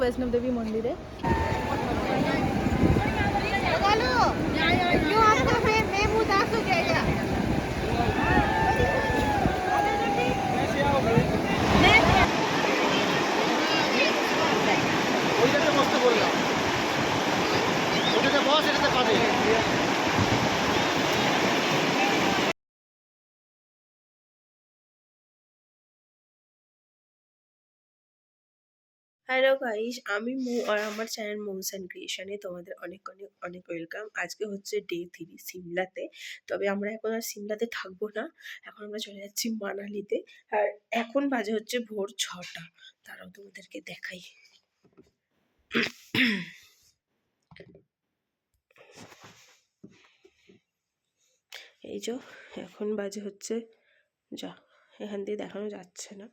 বৈষ্ণব দেবী মন্দিরে ওইটাতে বসতে বললাম ওইটাতে বস এটাতে পাবে হ্যালো গাইস আমি মু, আর আমার চ্যানেল মুভস অ্যান্ড ক্রিয়েশনে তোমাদের অনেক অনেক অনেক ওয়েলকাম আজকে হচ্ছে ডে থ্রি সিমলাতে। তবে আমরা এখন আর সিমলাতে থাকব না। এখন আমরা চলে যাচ্ছি মানালিতে। আর এখন বাজে হচ্ছে ভোর ছটা। তারাও তোমাদেরকে দেখাই। এই যে, এখন বাজে হচ্ছে, যা, এখান দিয়ে দেখানো যাচ্ছে না।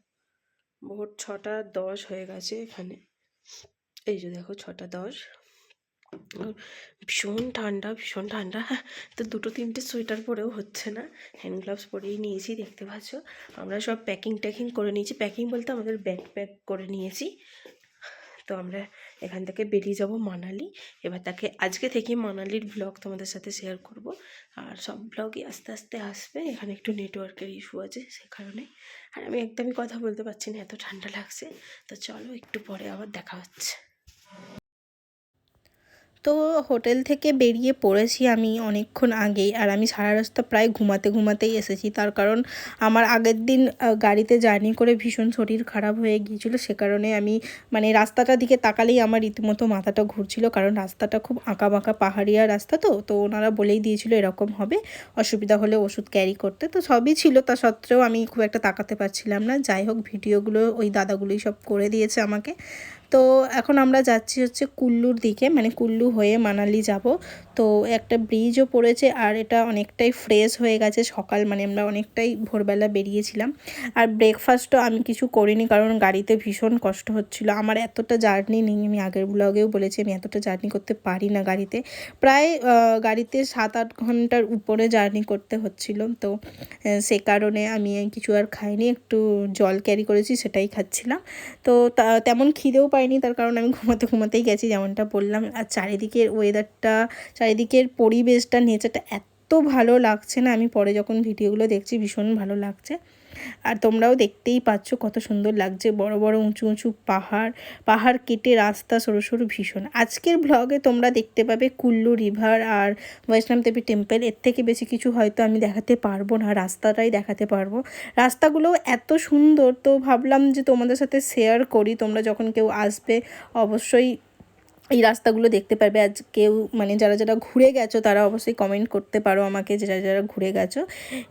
ভোর ছটা দশ হয়ে গেছে এখানে। এই যে দেখো ছটা দশ। ভীষণ ঠান্ডা ভীষণ ঠান্ডা। হ্যাঁ তো দুটো তিনটে সোয়েটার পরেও হচ্ছে না। হ্যান্ড গ্লাভস পরেই নিয়েছি, দেখতে পাচ্ছ। আমরা সব প্যাকিং ট্যাকিং করে নিয়েছি। প্যাকিং বলতে আমাদের ব্যাগ প্যাক করে নিয়েছি। তো আমরা এখান থেকে বেরিয়ে যাব মানালি। এবার তাকে আজকে থেকে মানালির ব্লগ তোমাদের সাথে শেয়ার করব। আর সব ব্লগই আস্তে আস্তে আসবে। এখানে একটু নেটওয়ার্কের ইস্যু আছে সে কারণে। আর আমি একদমই কথা বলতে পারছি না, এত ঠান্ডা লাগছে। তো চলো একটু পরে আবার দেখা হচ্ছে। তো হোটেল থেকে বেরিয়ে পড়েছি আমি অনেকক্ষণ আগেই আর আমি সারা রাস্তা প্রায় ঘুমাতে ঘুমাতেই এসেছি। তার কারণ আমার আগের দিন গাড়িতে জার্নি করে ভীষণ শরীর খারাপ হয়ে গিয়েছিল, সে কারণে আমি মানে রাস্তাটার দিকে তাকালেই আমার রীতিমতো মাথাটা ঘুরছিল, কারণ রাস্তাটা খুব আঁকা বাঁকা পাহাড়িয়া রাস্তা তো তো ওনারা বলেই দিয়েছিল এরকম হবে, অসুবিধা হলে ওষুধ ক্যারি করতে। তো সবই ছিল, তা সত্ত্বেও আমি খুব একটা তাকাতে পারছিলাম না। যাই হোক, ভিডিওগুলো ওই দাদাগুলোই সব করে দিয়েছে আমাকে। তো এখন আমরা যাচ্ছি হচ্ছে কুল্লুর দিকে মানে কুল্লু হয়ে মানালি যাব। তো একটা ব্রিজও পড়েছে আর এটা অনেকটাই ফ্রেশ হয়ে গেছে সকাল মানে আমরা অনেকটাই ভোরবেলা বেরিয়েছিলাম। আর ব্রেকফাস্টও আমি কিছু করিনি কারণ গাড়িতে ভীষণ কষ্ট হচ্ছিল। আমার এতটা জার্নি নেই, আমি আগের ব্লগেও বলেছি, আমি এতটা জার্নি করতে পারি না গাড়িতে। প্রায় গাড়িতে সাত আট ঘণ্টার উপরে জার্নি করতে হচ্ছিল। তো সে কারণে আমি কিছু আর খাইনি, একটু জল ক্যারি করেছি, সেটাই খাচ্ছিলাম। তো, তেমন খিদেও পাইনি তার কারণ আমি ঘুমাতে ঘুমাতেই গেছি, যেমনটা বললাম। আর চারিদিকের ওয়েদারটা চারিদিকের পরিবেশটা নেচারটা এত ভালো লাগছে না, আমি পরে যখন ভিডিওগুলো দেখছি, ভীষণ ভালো লাগছে। আর তোমরাও দেখতেই পাচ্ছ কত সুন্দর লাগছে। বড় বড়, উঁচু উঁচু পাহাড় পাহাড় কেটে রাস্তা সরু সরু ভীষণ। আজকের ব্লগে তোমরা দেখতে পাবে কুল্লু রিভার আর বৈষ্ণব দেবী টেম্পল এর থেকে বেশি কিছু হয়তো আমি দেখাতে পারব না, রাস্তাটাই দেখাতে পারব। রাস্তাগুলো এত সুন্দর, তো ভাবলাম যে তোমাদের সাথে শেয়ার করি। তোমরা যখন কেউ আসবে, অবশ্যই এই রাস্তাগুলো দেখতে পারবে। আজ কেউ মানে যারা যারা ঘুরে গেছো, তারা অবশ্যই কমেন্ট করতে পারো আমাকে যারা যারা ঘুরে গেছো।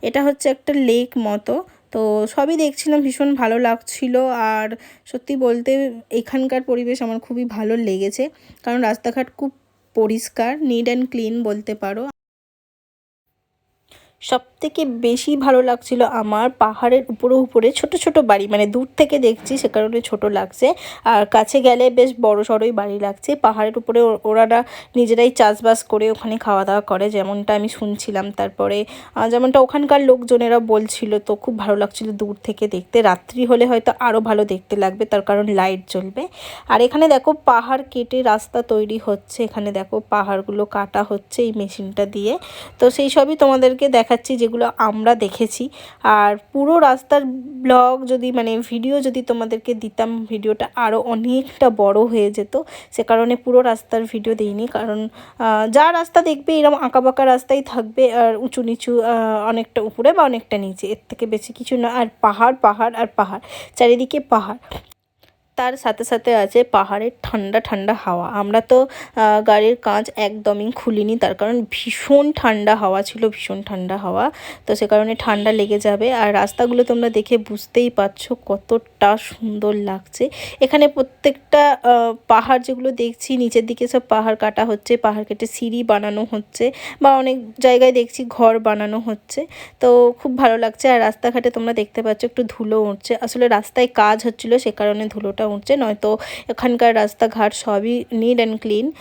এটা হচ্ছে একটা লেক মতো। তো সবই দেখছিলাম, ভীষণ ভালো লাগছিল। আর সত্যি বলতে এখানকার পরিবেশ আমার খুবই ভালো লেগেছে। কারণ রাস্তাঘাট খুব পরিষ্কার নিট অ্যান্ড ক্লিন বলতে পারো। সব থেকে বেশি ভালো লাগছিল আমার পাহাড়ের উপরে উপরে ছোট ছোট বাড়ি মানে দূর থেকে দেখছি সে কারণে ছোট লাগছে। আর কাছে গেলে বেশ বড় সড়োই বাড়ি লাগছে। পাহাড়ের উপরে ওনারা নিজেরাই চাষবাস করে ওখানে খাওয়া দাওয়া করে, যেমনটা আমি শুনছিলাম। তারপরে যেমনটা ওখানকার লোকজনেরা বলছিল তো খুব ভালো লাগছিল দূর থেকে দেখতে। রাত্রি হলে হয়তো আরও ভালো দেখতে লাগবে, তার কারণ লাইট জ্বলবে। আর এখানে দেখো পাহাড় কেটে রাস্তা তৈরি হচ্ছে। এখানে দেখো পাহাড়গুলো কাটা হচ্ছে এই মেশিনটা দিয়ে। তো সেই সবই তোমাদেরকে দেখাচ্ছি যেগুলো আমরা দেখেছি। আর পুরো রাস্তার ব্লগ যদি মানে ভিডিও যদি তোমাদেরকে দিতাম, ভিডিওটা আরও অনেকটা বড় হয়ে যেত। সে কারণে পুরো রাস্তার ভিডিও দিইনি। কারণ যা রাস্তা দেখবে এরকম আঁকাবাঁকা রাস্তাই থাকবে, আর উঁচু নিচু অনেকটা উপরে বা অনেকটা নিচে। এর থেকে বেশি কিছু না। আর পাহাড় পাহাড়, আর পাহাড়। চারিদিকে পাহাড়। তার সাথে সাথে আছে পাহাড়ের ঠান্ডা ঠান্ডা হাওয়া। আমরা তো গাড়ির কাঁচ একদমই খুলিনি, তার কারণ ভীষণ ঠান্ডা হাওয়া ছিল, ভীষণ ঠান্ডা হাওয়া। তো সে কারণে ঠান্ডা লেগে যাবে। আর রাস্তাগুলো তোমরা দেখে বুঝতেই পারছ কতটা সুন্দর লাগছে। এখানে প্রত্যেকটা পাহাড় যেগুলো দেখছি, নিচের দিকে সব পাহাড় কাটা হচ্ছে, পাহাড় কেটে সিঁড়ি বানানো হচ্ছে বা অনেক জায়গায় দেখছি ঘর বানানো হচ্ছে। তো খুব ভালো লাগছে। আর রাস্তাঘাটে তোমরা দেখতে পাচ্ছ একটু ধুলো উঠছে। আসলে রাস্তায় কাজ হচ্ছিল, সে কারণে ধুলোটা উঠছে, নয়তো এখানকার রাস্তাঘাট সবই নিট অ্যান্ড ক্লিন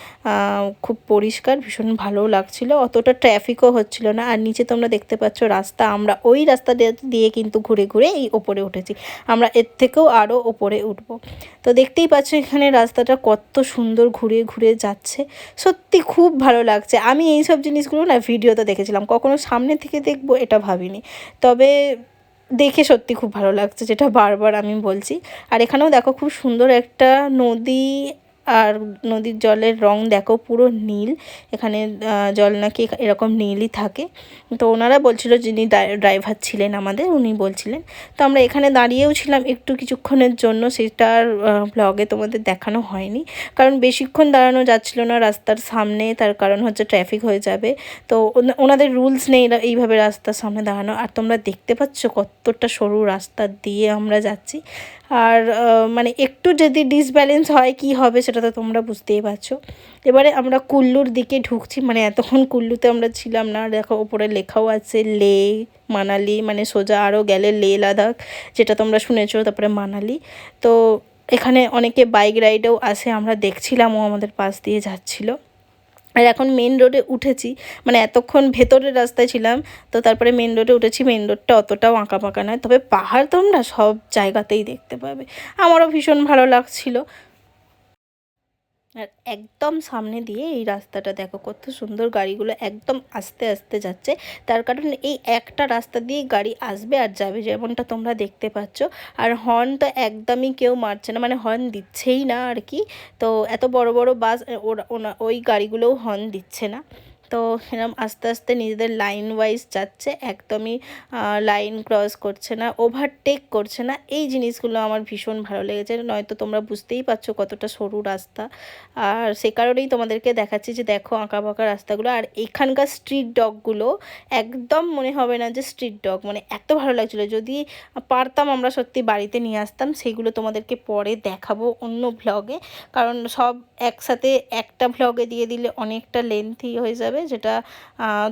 খুব পরিষ্কার, ভীষণ ভালো লাগছিল, অতটা ট্রাফিকও হচ্ছিল না। আর নিচে তোমরা দেখতে পাচ্ছ রাস্তা, আমরা ওই রাস্তা দিয়ে- দিয়ে কিন্তু ঘুরে ঘুরে এই ওপরে উঠেছি। আমরা এর থেকেও আরও ওপরে উঠব। তো দেখতেই পাচ্ছ এখানে রাস্তাটা কত সুন্দর ঘুরে ঘুরে যাচ্ছে। সত্যি খুব ভালো লাগছে। আমি এই সব জিনিসগুলো না ভিডিওতে দেখেছিলাম। কখনো সামনে থেকে দেখব, এটা ভাবিনি। তবে দেখে সত্যি খুব ভালো লাগছে, যেটা বারবার আমি বলছি। আর এখানেও দেখো খুব সুন্দর একটা নদী আর নদীর জলের রং দেখো পুরো নীল। এখানে জল নাকি এরকম নীলই থাকে। তো ওনারা বলছিল যিনি ড্রাইভার ছিলেন আমাদের, উনি বলছিলেন। তো আমরা এখানে দাঁড়িয়েও ছিলাম একটু কিছুক্ষণের জন্য, সেটার ব্লগে তোমাদের দেখানো হয়নি। কারণ বেশিক্ষণ দাঁড়ানো যাচ্ছিল না রাস্তার সামনে, তার কারণ হচ্ছে ট্রাফিক হয়ে যাবে। তো ওনাদের রুলস নেই এইভাবে রাস্তার সামনে দাঁড়ানো। আর তোমরা দেখতে পাচ্ছ কতটা সরু রাস্তা দিয়ে আমরা যাচ্ছি। আর মানে একটু যদি ডিসব্যালেন্স হয়, কি হবে সেটা তো তোমরা বুঝতেই পারছ। এবারে আমরা কুল্লুর দিকে ঢুকছি মানে এতক্ষণ কুল্লুতে আমরা ছিলাম না। দেখো, ওপরে লেখাও আছে লে, মানালি মানে সোজা আরও গেলে লে, লাদাখ, যেটা তোমরা শুনেছো, তারপরে মানালি। তো এখানে অনেকে বাইক রাইডেও আসে, আমরা দেখছিলাম ও আমাদের পাশ দিয়ে যাচ্ছিল। আর এখন মেন রোডে উঠেছি মানে এতক্ষণ ভেতরের রাস্তায় ছিলাম, তো তারপরে মেন রোডে উঠেছি মেন রোডটা অতটাও আঁকা পাকা নয়, তবে পাহাড় তোমরা সব জায়গাতেই দেখতে পাবে। আমারও ভীষণ ভালো লাগছিল। আর একদম সামনে দিয়ে এই রাস্তাটা দেখো কত সুন্দর গাড়িগুলো একদম আস্তে আস্তে যাচ্ছে। তার কারণ এই একটা রাস্তা দিয়ে গাড়ি আসবে আর যাবে যেমনটা তোমরা দেখতে পাচ্ছ। আর হর্ন তো একদমই কেউ মারছে না মানে হর্ন দিচ্ছেই না আর কি। তো এত বড় বড় বাস, ওরা ওই গাড়িগুলোও হর্ন দিচ্ছে না। তো এরম আস্তে আস্তে নিজেদের লাইন ওয়াইজ যাচ্ছে, একদমই লাইন ক্রস করছে না ওভারটেক করছে না। এই জিনিসগুলো আমার ভীষণ ভালো লেগেছে। নয়তো তোমরা বুঝতেই পারছ কতটা সরু রাস্তা। আর সে কারণেই তোমাদেরকে দেখাচ্ছি যে দেখো আঁকা বাঁকা রাস্তাগুলো। আর এখানকার স্ট্রিট ডগগুলো একদম মনে হবে না যে স্ট্রিট ডগ মানে এত ভালো লাগছিল। যদি পারতাম আমরা সত্যি বাড়িতে নিয়ে আসতাম, সেগুলো তোমাদেরকে পরে দেখাবো অন্য ভ্লগে কারণ সব একসাথে একটা ভ্লগে দিয়ে দিলে অনেকটা লেন্থি হয়ে যাবে। যেটা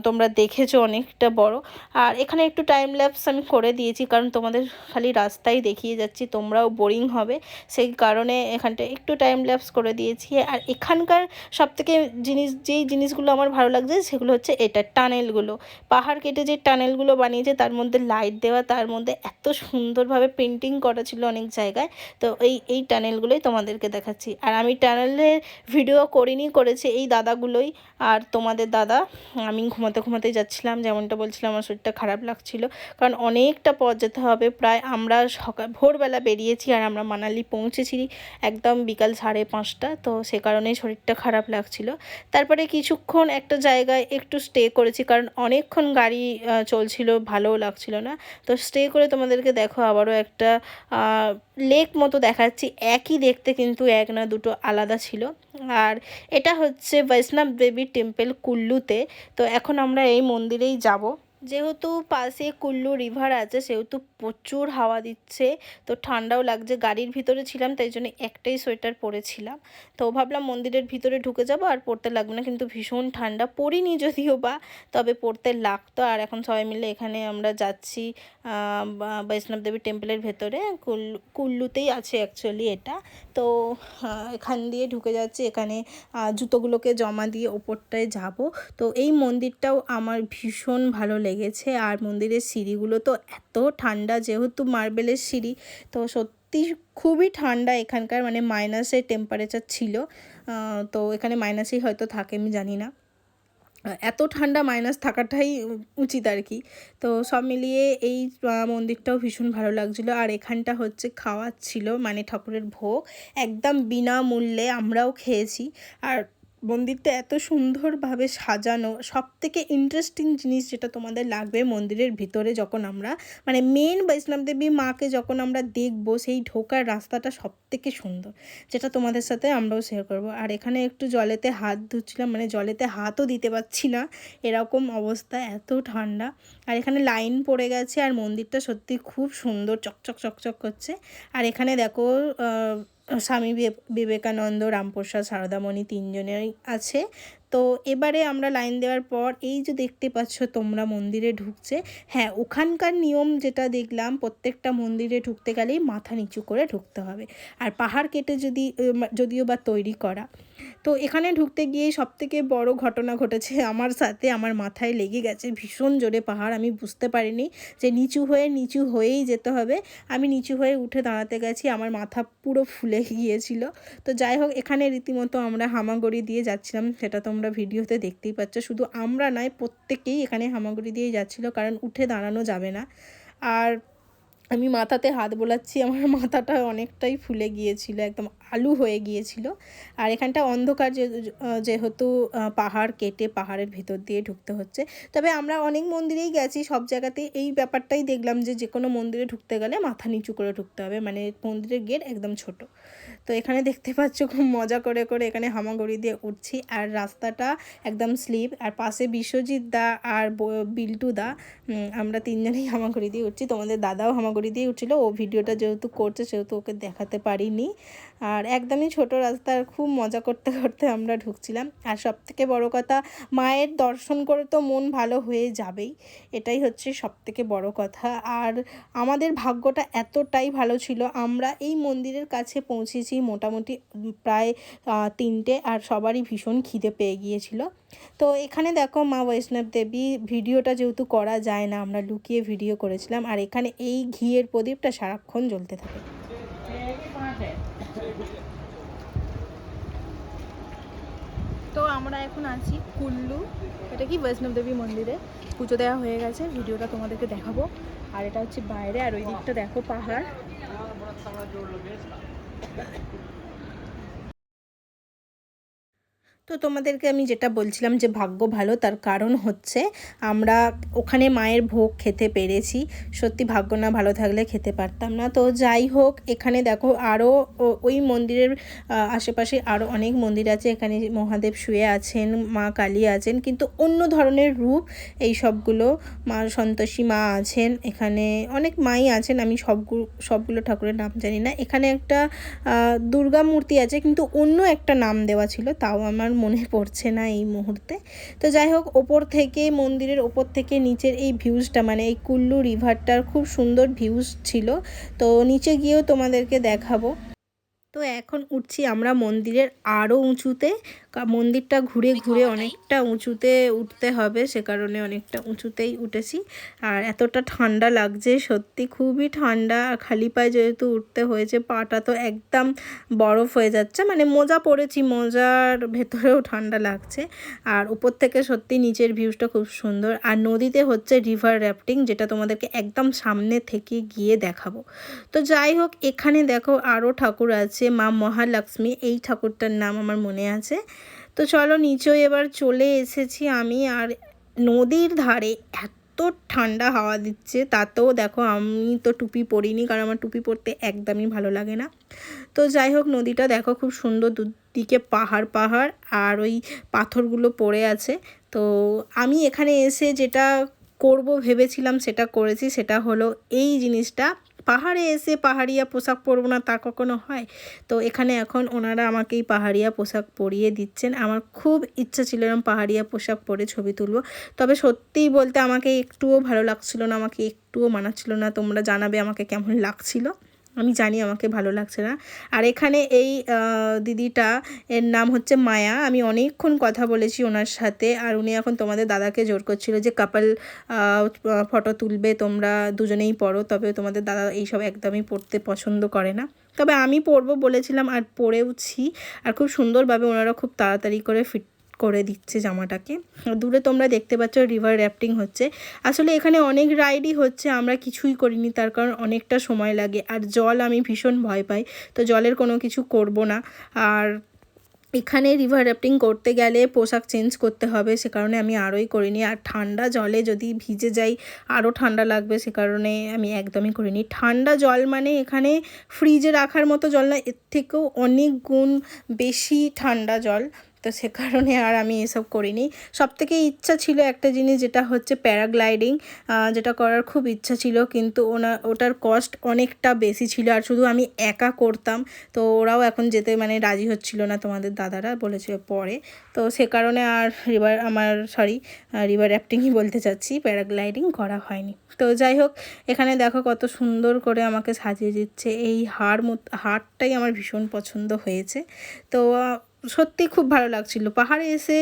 তোমরা দেখেছ অনেকটা বড়। আর এখানে একটু টাইম ল্যাপস আমি করে দিয়েছি, কারণ তোমাদের খালি রাস্তাই দেখিয়ে যাচ্ছি, তোমরাও বোরিং হবে। সেই কারণে এখানটা একটু টাইম ল্যাপস করে দিয়েছি। আর এখানকার সব থেকে জিনিস, যেই জিনিসগুলো আমার ভালো লাগছে, সেগুলো হচ্ছে এটা, টানেলগুলো। পাহাড় কেটে যে টানেলগুলো বানিয়েছে, তার মধ্যে লাইট দেওয়া, তার মধ্যে এত সুন্দরভাবে পেন্টিং করা ছিল অনেক জায়গায়। তো এই এই টানেলগুলোই তোমাদেরকে দেখাচ্ছি। আর আমি টানেলের ভিডিও করিনি, করেছে এই দাদাগুলোই। আর তোমাদের দাদা, আমি ঘুমাতে ঘুমাতে যাচ্ছিলাম, যেমনটা বলছিলাম, আমার শরীরটা খারাপ লাগছিল। কারণ অনেকটা পথ যেতে হবে, প্রায় আমরা সকাল ভোরবেলা বেরিয়েছি আর আমরা মানালি পৌঁছেছি একদম বিকাল সাড়ে পাঁচটা, তো সে কারণেই শরীরটা খারাপ লাগছিল। তারপরে কিছুক্ষণ একটা জায়গায় একটু স্টে করেছি, কারণ অনেকক্ষণ গাড়ি চলছিল, ভালোও লাগছিল না। তো স্টে করে তোমাদেরকে দেখো, আবারও একটা লেক মতো দেখাচ্ছি। একই দেখতে কিন্তু এক না দুটো আলাদা ছিল। আর এটা হচ্ছে বৈষ্ণব দেবী টেম্পল কুল্লুতে। তো এখন আমরা এই মন্দিরেই যাব। যেহেতু পাশে কুল্লু রিভার আছে, সেহেতু প্রচুর হাওয়া দিচ্ছে, তো ঠান্ডাও লাগছে, গাড়ির ভিতরে ছিলাম, তাই জন্য একটাই সোয়েটার পরেছিলাম। তো ভাবলাম মন্দিরের ভিতরে ঢুকে যাব, আর পড়তে লাগবে না, কিন্তু ভীষণ ঠান্ডা, পড়িনি যদিও বা, তবে পড়তে লাগতো। আর এখন সবাই মিলে এখানে আমরা যাচ্ছি বৈষ্ণব দেবী টেম্পলের ভেতরে কুল্লু কুল্লুতেই আছে অ্যাকচুয়ালি এটা। তো এখান দিয়ে ঢুকে যাচ্ছি, এখানে জুতোগুলোকে জমা দিয়ে ওপরটায় যাব। তো এই মন্দিরটাও আমার ভীষণ ভালো লেগেছে। আর মন্দিরের সিঁড়িগুলো তো এত ঠান্ডা, যেহেতু মার্বেলের সিঁড়ি, তো সত্যি খুবই ঠান্ডা এখানকার মানে মাইনাসের টেম্পারেচার ছিল। তো এখানে মাইনাসেই হয়তো থাকে, আমি জানি না। এত ঠান্ডা মাইনাস থাকাটাই উচিত আর কি। তো সব মিলিয়ে এই মন্দিরটাও ভীষণ ভালো লাগছিল। আর এখানটা হচ্ছে খাওয়ার ছিল মানে ঠাকুরের ভোগ। একদম বিনামূল্যে আমরাও খেয়েছি। আর মন্দিরটা এত সুন্দরভাবে সাজানো সব থেকে ইন্টারেস্টিং জিনিস যেটা তোমাদের লাগবে মন্দিরের ভিতরে যখন আমরা মানে মেন বৈষ্ণব দেবী মাকে যখন আমরা দেখব, সেই ঢোকার রাস্তাটা সব থেকে সুন্দর, যেটা তোমাদের সাথে আমরাও শেয়ার করব। আর এখানে একটু জলেতে হাত ধুচ্ছিলাম মানে জলেতে হাতও দিতে পারছি না, এরকম অবস্থা, এত ঠান্ডা। আর এখানে লাইন পড়ে গেছে, আর মন্দিরটা সত্যি খুব সুন্দর, চকচক চকচক করছে। আর এখানে দেখো স্বামী বিবে- বিবেকানন্দ, রামপ্রসাদ, সারদামণি তিনজনেরই আছে। তো এবারে আমরা লাইন দেওয়ার পর এই যে দেখতে পাচ্ছ তোমরা মন্দিরে ঢুকছে হ্যাঁ ওখানকার নিয়ম যেটা দেখলাম, প্রত্যেকটা মন্দিরে ঢুকতে গেলেই মাথা নিচু করে ঢুকতে হবে। আর পাহাড় কেটে যদি যদিও বা তৈরি করা তো এখানে ঢুকতে গিয়ে সব থেকে বড় ঘটনা ঘটেছে, আমার সাথে আমার মাথায় লেগে গেছে, ভীষণ জোরে পাহাড়, আমি বুঝতে পারিনি যে নিচু হয়ে নিচু হয়েই যেতে হবে। আমি নিচু হয়ে উঠে দাঁড়াতে গেছি, আমার মাথা পুরো ফুলে গিয়েছিল। তো যাই হোক, এখানে রীতিমতো আমরা হামাগুড়ি দিয়ে যাচ্ছিলাম, সেটা তোমরা ভিডিওতে দেখতেই পাচ্ছ। শুধু আমরা নয়, প্রত্যেকেই এখানে হামাগুড়ি দিয়ে যাচ্ছিল, কারণ উঠে দাঁড়ানো যাবে না। আর আমি মাথাতে হাত বোলাচ্ছি, আমার মাথাটা অনেকটাই ফুলে গিয়েছিল, একদম আলু হয়ে গিয়েছিল। আর এখানটা অন্ধকার যেহেতু পাহাড় কেটে পাহাড়ের ভেতর দিয়ে ঢুকতে হচ্ছে। তবে আমরা অনেক মন্দিরেই গেছি, সব জায়গাতে এই ব্যাপারটাই দেখলাম যে যে কোনো মন্দিরে ঢুকতে গেলে মাথা নিচু করে ঢুকতে হবে মানে মন্দিরের গেট একদম ছোট। তো এখানে দেখতে পাচ্ছ খুব মজা করে করে এখানে হামাগুড়ি দিয়ে উঠছি। আর রাস্তাটা একদম স্লিপ। আর পাশে বিশ্বজিৎ দা আর বিল্টু দা আমরা তিনজনেই হামাগুড়ি দিয়ে উঠছি। তোমাদের দাদাও হামাগুড়ি দিয়ে উঠছিল। ও ভিডিওটা যেহেতু করছে, সেহেতু ওকে দেখাতে পারিনি। আর একদমই ছোট রাস্তার খুব মজা করতে করতে আমরা ঢুকছিলাম। আর সব থেকে বড় কথা, মায়ের দর্শন করে তো মন ভালো হয়ে যাবেই। এটাই হচ্ছে সব থেকে বড় কথা। আর আমাদের ভাগ্যটা এতটাই ভালো ছিল, আমরা এই মন্দিরের কাছে পৌঁছেছি মোটামুটি প্রায় তিনটে আর সবারই ভীষণ খিদে পেয়ে গিয়েছিল। তো এখানে দেখো মা বৈষ্ণব দেবী, ভিডিওটা যেহেতু করা যায় না, আমরা লুকিয়ে ভিডিও করেছিলাম। আর এখানে এই ঘিয়ের প্রদীপটা সারাক্ষণ জ্বলতে থাকে। তো আমরা এখন আছি কুল্লু, এটা কি বৈষ্ণব দেবী মন্দিরে? পুজো দেওয়া হয়ে গেছে, ভিডিওটা তোমাদেরকে দেখাবো। আর এটা হচ্ছে বাইরে, আর ওই দিকটা দেখো পাহাড়। তো তোমাদেরকে আমি যেটা বলছিলাম যে ভাগ্য ভালো, তার কারণ হচ্ছে আমরা ওখানে মায়ের ভোগ খেতে পেরেছি। সত্যি ভাগ্য না ভালো থাকলে খেতে পারতাম না। তো যাই হোক, এখানে দেখো আরও ওই মন্দিরের আশেপাশে আরও অনেক মন্দির আছে। এখানে মহাদেব শুয়ে আছেন, মা কালী আছেন, কিন্তু অন্য ধরনের রূপ এই সবগুলো মা, সন্তোষী মা আছেন। এখানে অনেক মাই আছেন, আমি সবগুলো সবগুলো ঠাকুরের নাম জানি না। এখানে একটা দুর্গা মূর্তি আছে, কিন্তু অন্য একটা নাম দেওয়া ছিল, তাও আমার মনে পড়ছে না এই মুহূর্তে। তো যাই হোক, ওপর থেকে, মন্দিরের ওপর থেকে নিচের এই ভিউজটা মানে এই কুল্লু রিভারটার খুব সুন্দর ভিউজ ছিল। তো নিচে গিয়েও তোমাদেরকে দেখাবো। তো এখন উঠছি আমরা মন্দিরের আরও উঁচুতে। মন্দিরটা ঘুরে ঘুরে অনেকটা উঁচুতে উঠতে হবে সে কারণে অনেকটা উঁচুতেই উঠেছি। আর এতটা ঠান্ডা লাগছে সত্যি খুবই ঠান্ডা। আর খালি পায়ে যেহেতু উঠতে হয়েছে পাটা তো একদম বরফ হয়ে যাচ্ছে। মানে মোজা পরেছি মোজার ভেতরেও ঠান্ডা লাগছে। আর উপর থেকে সত্যি নিচের ভিউজটা খুব সুন্দর। আর নদীতে হচ্ছে রিভার র্যাফটিং যেটা তোমাদেরকে একদম সামনে থেকে গিয়ে দেখাবো। তো যাই হোক এখানে দেখো আরও ঠাকুর আছে। মা মহালক্ষ্মী, এই ঠাকুরটার নাম আমার মনে আছে। তো চলো নিচেও এবার চলে এসেছি আমি আর নদীর ধারে এত ঠান্ডা হাওয়া দিচ্ছে, তাতেও দেখো আমি তো টুপি পরিনি, কারণ আমার টুপি পরতে একদমই ভালো লাগে না। তো যাই হোক, নদীটা দেখো খুব সুন্দর দুদিকে পাহাড় পাহাড় আর ওই পাথরগুলো পড়ে আছে। তো আমি এখানে এসে যেটা করব ভেবেছিলাম সেটা করেছি, সেটা হলো এই জিনিসটা পাহাড়ে এসে পাহাড়িয়া পোশাক পরবো না তা কখনো হয়? তো এখানে এখন ওনারা আমাকে এই পাহাড়িয়া পোশাক পরিয়ে দিচ্ছেন। আমার খুব ইচ্ছা ছিল এরকম পাহাড়িয়া পোশাক পরে ছবি তুলবো। তবে সত্যিই বলতে আমাকে একটুও ভালো লাগছিল না, আমাকে একটুও মানাচ্ছিল না। তোমরা জানাবে আমাকে কেমন লাগছিল। আমি জানি আমাকে ভালো লাগছে না। আর এখানে এই দিদিটা, এর নাম হচ্ছে মায়া। আমি অনেকক্ষণ কথা বলেছি ওনার সাথে আর উনি এখন তোমাদের দাদাকে জোর করছিল যে, কাপল ফটো তুলবে, তোমরা দুজনেই পড়ো, তবে তোমাদের দাদা এইসব একদমই পড়তে পছন্দ করে না। তবে আমি পরবো বলেছিলাম আর পড়েওছি। আর খুব সুন্দরভাবে ওনারা খুব তাড়াতাড়ি করে ফিট করে দিচ্ছে জামাটাকে। দূরে তোমরা দেখতে পাচ্ছ রিভার র্যাফটিং হচ্ছে। আসলে এখানে অনেক রাইডই হচ্ছে, আমরা কিছুই করিনি, তার কারণ অনেকটা সময় লাগে। আর জল আমি ভীষণ ভয় পাই, তো জলের কোনো কিছু করব না। আর এখানে রিভার র্যাফটিং করতে গেলে পোশাক চেঞ্জ করতে হবে, সে কারণে আমি আরোই করিনি। আর ঠান্ডা জলে যদি ভিজে যাই আরও ঠান্ডা লাগবে, সে কারণে আমি একদমই করিনি। ঠান্ডা জল মানে এখানে ফ্রিজে রাখার মতো জল না, এর থেকেও অনেক গুণ বেশি ঠান্ডা জল। তো সে কারণে আর আমি এসব করিনি। সব থেকে ইচ্ছা ছিল একটা জিনিস, যেটা হচ্ছে প্যারাগ্লাইডিং যেটা করার খুব ইচ্ছা ছিল, কিন্তু ওনা, ওটার কস্ট অনেকটা বেশি ছিল আর শুধু আমি একা করতাম। তো ওরাও এখন যেতে মানে রাজি হচ্ছিল না তোমাদের দাদারা বলেছিল পরে। তো সে কারণে আর রিভার আমার সরি রিভার র্যাফটিংই বলতে চাচ্ছি, প্যারাগ্লাইডিং করা হয়নি। তো যাই হোক, এখানে দেখো কত সুন্দর করে আমাকে সাজিয়ে দিচ্ছে। এই হার মত হারটাই আমার ভীষণ পছন্দ হয়েছে। তো সত্যি খুব ভালো লাগছিল। পাহাড়ে এসে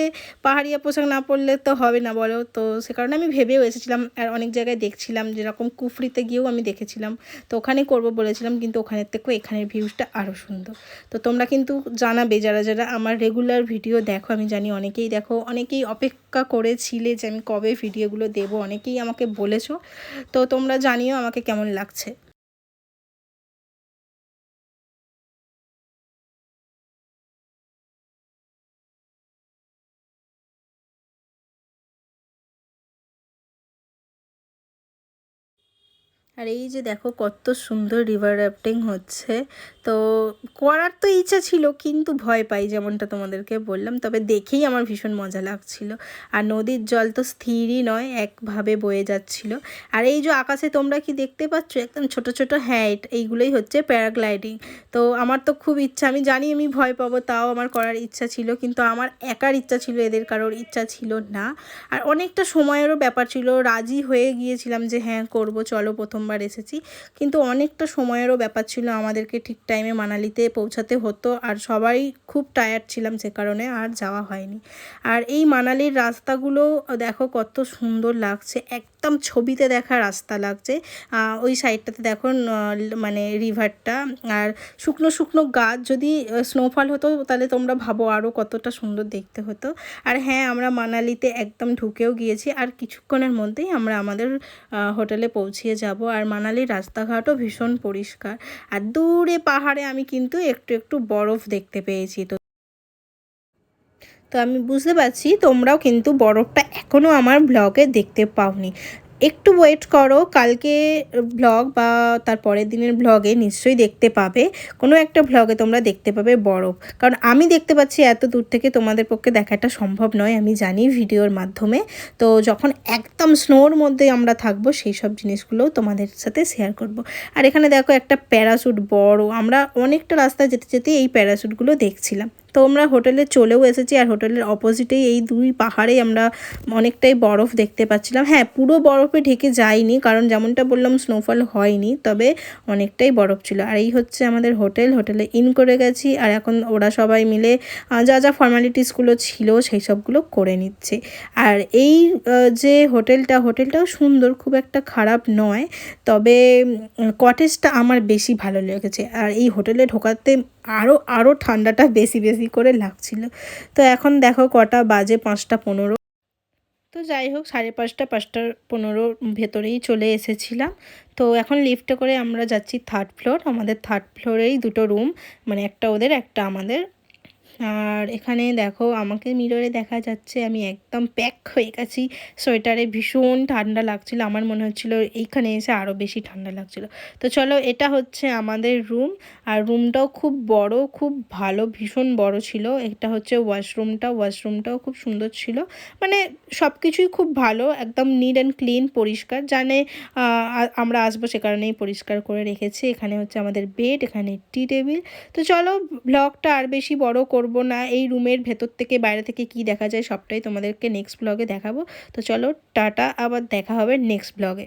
পাহাড়িয়া পোশাক না পরলে তো হবে না বলো। তো সে কারণে আমি ভেবেও এসেছিলাম আর অনেক জায়গায় দেখছিলাম যেরকম কুফরিতে গিয়েও আমি দেখেছিলাম। তো ওখানে করব বলেছিলাম কিন্তু ওখানের থেকেও এখানের ভিউজটা আরও সুন্দর। তো তোমরা কিন্তু জানাবে যারা যারা আমার রেগুলার ভিডিও দেখো, আমি জানি অনেকেই দেখো, অনেকেই অপেক্ষা করেছিলে যে আমি কবে ভিডিওগুলো দেবো, অনেকেই আমাকে বলেছ। তো তোমরা জানিও আমাকে কেমন লাগছে। আর এই যে দেখো কত সুন্দর রিভার র্যাফটিং হচ্ছে। তো করার তো ইচ্ছা ছিল, কিন্তু ভয় পাই যেমনটা তোমাদেরকে বললাম, তবে দেখেই আমার ভীষণ মজা লাগছিল। আর নদীর জল তো স্থিরই নয়, একভাবে বয়ে যাচ্ছিল। আর এই যে আকাশে তোমরা কি দেখতে পাচ্ছ, একদম ছোট ছোট হ্যাট এইগুলোই হচ্ছে প্যারাগ্লাইডিং তো আমার তো খুব ইচ্ছা, আমি জানি আমি ভয় পাবো, তাও আমার করার ইচ্ছা ছিল, কিন্তু আমার একার ইচ্ছা ছিল, এদের কারোর ইচ্ছা ছিল না। আর অনেকটা সময়েরও ব্যাপার ছিল, রাজি হয়ে গিয়েছিলাম যে হ্যাঁ করব, চলো প্রথমবার এসেছি। কিন্তু অনেকটা সময়েরও ব্যাপার ছিল আমাদেরকে ঠিক টাইমে মানালিতে পৌঁছাতে হতো আর সবাই খুব টায়ার্ড ছিলাম সে কারণে আর যাওয়া হয়নি। আর এই মানালির রাস্তাগুলো, দেখো কত সুন্দর লাগছে। একদম ছবিতে দেখা রাস্তা লাগছে। ওই সাইডটাতে দেখো মানে রিভারটা আর শুকনো শুকনো গাছ যদি স্নোফল হতো তাহলে তোমরা ভাবো আরও কতটা সুন্দর দেখতে হতো। আর হ্যাঁ আমরা মানালিতে একদম ঢুকেও গিয়েছি। আর কিছুক্ষণের মধ্যেই আমরা আমাদের হোটেলে পৌঁছিয়ে যাব। আর মানালির রাস্তাঘাটও ভীষণ পরিষ্কার। আর দূরে পাহাড়ে আমি কিন্তু একটু একটু বরফ দেখতে পেয়েছি। তো তো আমি বুঝতে পারছি তোমরাও কিন্তু বরফটা এখনও আমার ব্লগে দেখতে পাওনি। একটু ওয়েট করো, কালকে ব্লগ বা তার পরের দিনের ব্লগে নিশ্চয়ই দেখতে পাবে। কোনো একটা ব্লগে তোমরা দেখতে পাবে বরফ। কারণ আমি দেখতে পাচ্ছি এত দূর থেকে তোমাদের পক্ষে দেখাটা সম্ভব নয়, আমি জানি ভিডিওর মাধ্যমে। তো যখন একদম স্নোর মধ্যে আমরা থাকব, সেই সব জিনিসগুলো তোমাদের সাথে শেয়ার করব। আর এখানে দেখো একটা প্যারাশুট বড়। আমরা অনেকটা রাস্তা যেতে যেতে এই প্যারাশুটগুলো দেখছিলাম। তো আমরা হোটেলে চলেও এসেছি আর হোটেলের অপোজিটেই এই দুই পাহাড়েই আমরা অনেকটাই বরফ দেখতে পাচ্ছিলাম। হ্যাঁ পুরো বরফে ঢেকে যায়নি কারণ যেমনটা বললাম স্নোফল হয়নি, তবে অনেকটাই বরফ ছিল। আর এই হচ্ছে আমাদের হোটেল, হোটেলে ইন করে গেছি আর এখন ওরা সবাই মিলে যা যা ফর্মালিটিসগুলো ছিল সেই সবগুলো করে নিচ্ছে। আর এই যে হোটেলটা, হোটেলটাও সুন্দর, খুব একটা খারাপ নয়, তবে কটেজটা আমার বেশি ভালো লেগেছে। আর এই হোটেলে ঢোকাতে আরও আরও ঠান্ডাটা বেশি বেশি করে লাগছিল। তো এখন দেখো কটা বাজে পাঁচটা পনেরো। তো যাই হোক, সাড়ে পাঁচটা পাঁচটা পনেরোর ভেতরেই চলে এসেছিলাম। তো এখন লিফটে করে আমরা যাচ্ছি থার্ড ফ্লোর আমাদের থার্ড ফ্লোরেই দুটো রুম মানে একটা ওদের, একটা আমাদের। আর এখানে দেখো আমাকে মিররে দেখা যাচ্ছে, আমি একদম প্যাক হয়ে গেছি। সোয়েটারে ভীষণ ঠান্ডা লাগছিল, আমার মনে হচ্ছিল এইখানে এসে আরও বেশি ঠান্ডা লাগছিল। তো চলো, এটা হচ্ছে আমাদের রুম আর রুমটাও খুব বড়, খুব ভালো, ভীষণ বড় ছিল। এটা হচ্ছে ওয়াশরুমটা ওয়াশরুমটাও খুব সুন্দর ছিল। মানে সব কিছুই খুব ভালো, একদম নিট অ্যান্ড ক্লিন পরিষ্কার। জানে আমরা আসব সে কারণেই পরিষ্কার করে রেখেছি। এখানে হচ্ছে আমাদের বেড এখানে টি টেবিল তো চলো ব্লগটা আর বেশি বড় করব না এই রুমের ভেতর থেকে বাইরে থেকে কি দেখা যায় সবটাই তোমাদেরকে নেক্সট ব্লগে দেখাবো। তো চলো টাটা, আবার দেখা হবে নেক্সট ব্লগে